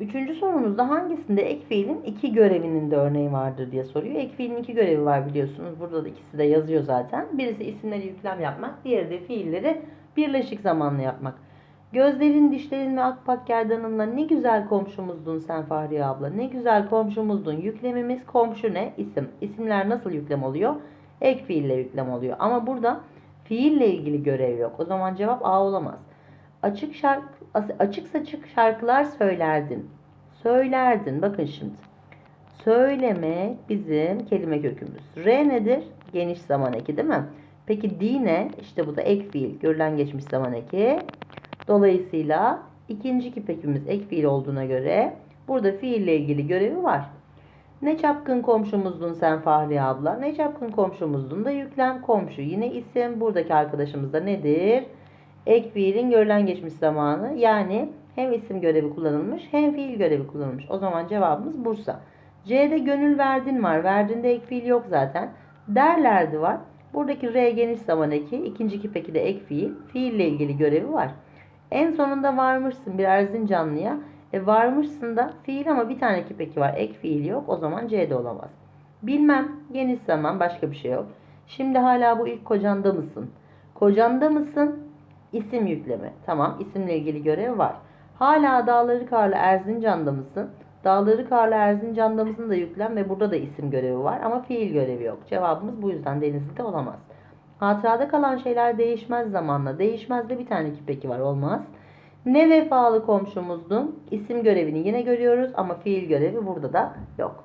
Üçüncü sorumuzda hangisinde ek fiilin iki görevinin de örneği vardır diye soruyor. Ek fiilin iki görevi var biliyorsunuz. Burada da ikisi de yazıyor zaten. Birisi isimleri yüklem yapmak, diğeri de fiilleri birleşik zamanlı yapmak. Gözlerin, dişlerin ve akpak gerdanınla ne güzel komşumuzdun sen Fahriye abla. Ne güzel komşumuzdun. Yüklemimiz komşu ne? İsim. İsimler nasıl yüklem oluyor? Ek fiille yüklem oluyor. Ama burada fiille ilgili görev yok. O zaman cevap A olamaz. Açık şarkı açık saçık şarkılar söylerdin. Söylerdin. Bakın şimdi. Söyleme bizim kelime kökümüz. R nedir? Geniş zaman eki değil mi? Peki D ne? İşte bu da ek fiil. Görülen geçmiş zaman eki. Dolayısıyla ikinci kipekimiz ek fiil olduğuna göre burada fiille ilgili görevi var. Ne çapkın komşumuzdun sen Fahriye abla? Ne çapkın komşumuzdun da yüklem komşu. Yine isim buradaki arkadaşımız da nedir? Ek fiilin görülen geçmiş zamanı. Yani hem isim görevi kullanılmış hem fiil görevi kullanılmış. O zaman cevabımız Bursa. C'de gönül verdin var. Verdinde ek fiil yok zaten. Derlerdi var. Buradaki R geniş zaman eki. ikinci kipeki de ek fiil. Fiille ilgili görevi var. En sonunda varmışsın bir Erzincanlı'ya. E varmışsın da fiil ama bir tane kipeki var. Ek fiil yok. O zaman C'de olamaz. Bilmem. Geniş zaman başka bir şey yok. Şimdi hala bu ilk kocanda mısın? Kocanda mısın? İsim yükleme. Tamam isimle ilgili görev var. Hala Dağları Karlı Erzincan'da mısın? Dağları Karlı Erzincan'da mısın da yüklem ve burada da isim görevi var ama fiil görevi yok. Cevabımız bu yüzden Denizli'de olamaz. Hatırada kalan şeyler değişmez zamanla. Değişmez de bir tane kipeki var olmaz. Ne vefalı komşumuzdun? İsim görevini yine görüyoruz ama fiil görevi burada da yok.